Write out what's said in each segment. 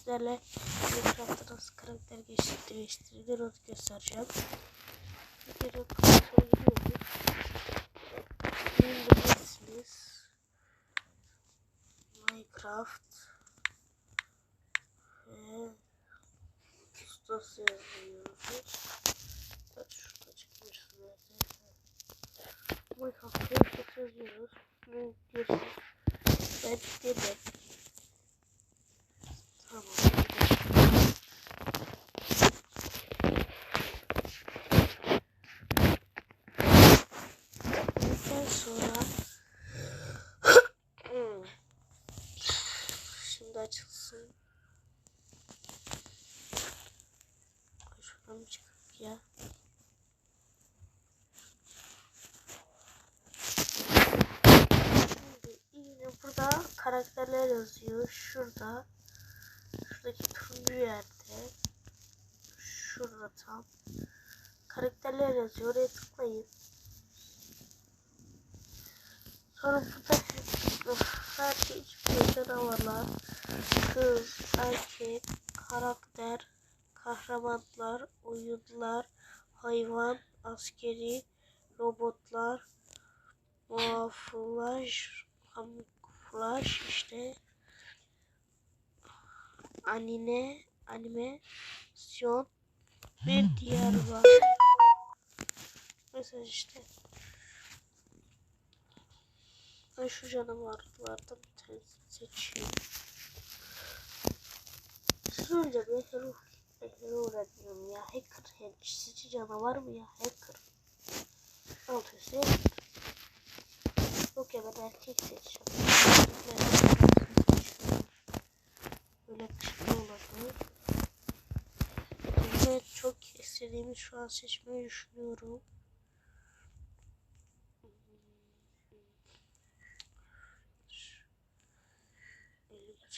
sizlerle Minecraft'ta nasıl karakter değiştirilir onu göstereceğim. Bir kere karakteri giriyoruz. İndirebilirsiniz. Minecraft ve ustası yazıyoruz. Bak şurada çıkmış. Minecraft'ı yazıyoruz. Ve diyorsunuz. Ben. Tamam. Sonra Hmm. Şimdi açılsın. Şuradan çıkıp ya? Burada karakterler yazıyor. Şurada. Şuradaki turuncu yerde. Şurada tam. Karakterler yazıyor. Oraya tıklayın. Sonra burada her şey hiçbir canavarlar, kız, erkek, karakter, kahramanlar, oyunlar, hayvan, askeri, robotlar, muaflaj, kamuflaj işte anime, animasyon bir diğer var. Mesela işte ben şu canavarlardan bir tanesini seçeyim. Sizin önce bir hero, hero öğreniyorum ya. Hacker, yani çizici canavar mı ya? Hacker. Alt üstü hacker. Yok ya ben erkek seçeceğim. Böyle kışkı olabilir. Evet çok istediğimi şu an seçmeyi düşünüyorum.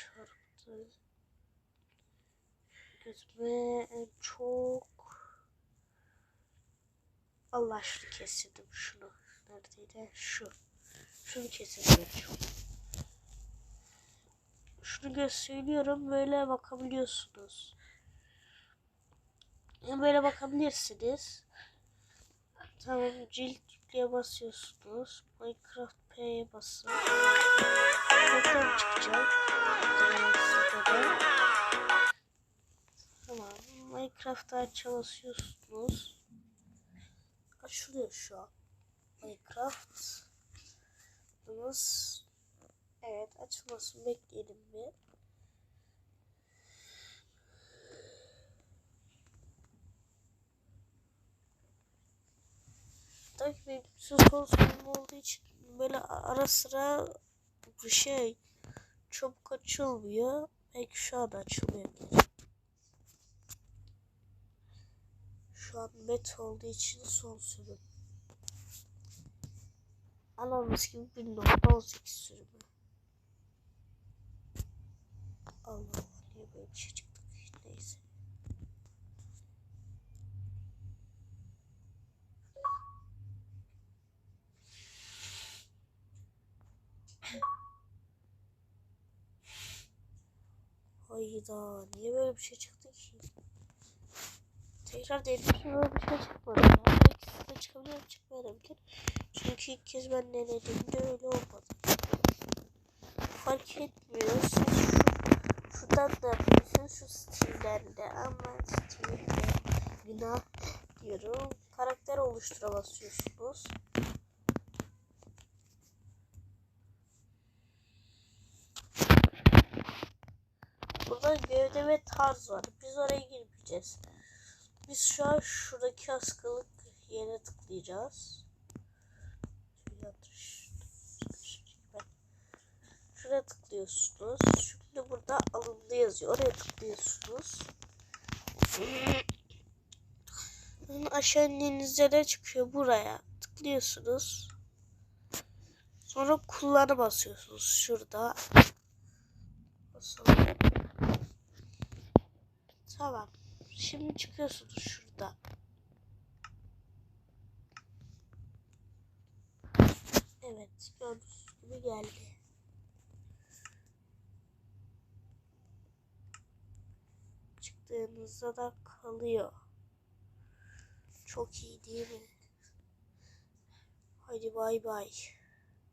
Çarptı. Gözüme çok Allah şunu kesildim şunu. Neredeydi? Şu. Şunu kesildim çok. Şunu gösteriyorum böyle bakabiliyorsunuz. Böyle bakabilirsiniz. Tamam ciltliğe basıyorsunuz. Minecraft P'ye basın. Reklam çıkacak. Tamam. Minecraft'ta aça basıyorsunuz. Açılıyor şu an. Minecraft. Evet açılmasını bekleyelim bir. Ki benim söz konusu olduğu için böyle ara sıra bu şey çabuk açılmıyor. Belki şu an açılıyor. Şu an met olduğu için son sürüm. Anamız gibi 1.18 sürümü. Allah Allah niye böyle bir şey çıktı ki? Neyse. Hayda niye böyle bir şey çıktı ki? Tekrar denedim böyle bir şey çıkmadı ya. Belki size çıkabilir çıkmayabilir. Çünkü ilk kez ben denediğimde öyle olmadı. Fark etmiyor. Siz şu, şuradan da yapıyorsunuz şu stilden de ama stilde günah diyorum. Karakter oluştura basıyorsunuz. Burada gövde ve tarz var. Biz oraya girmeyeceğiz. Biz şu an şuradaki askılık yere tıklayacağız. Şuraya tıklıyorsunuz. Şimdi burada alımda yazıyor. Oraya tıklıyorsunuz. Aşağı indiğinizde ne çıkıyor? Buraya tıklıyorsunuz. Sonra kullanı basıyorsunuz. Şurada. Basalım. Tamam. Şimdi çıkıyorsunuz şurada. Evet gördüğünüz gibi geldi. yaptığınızda da kalıyor. Çok iyi değil mi? Hadi bay bay.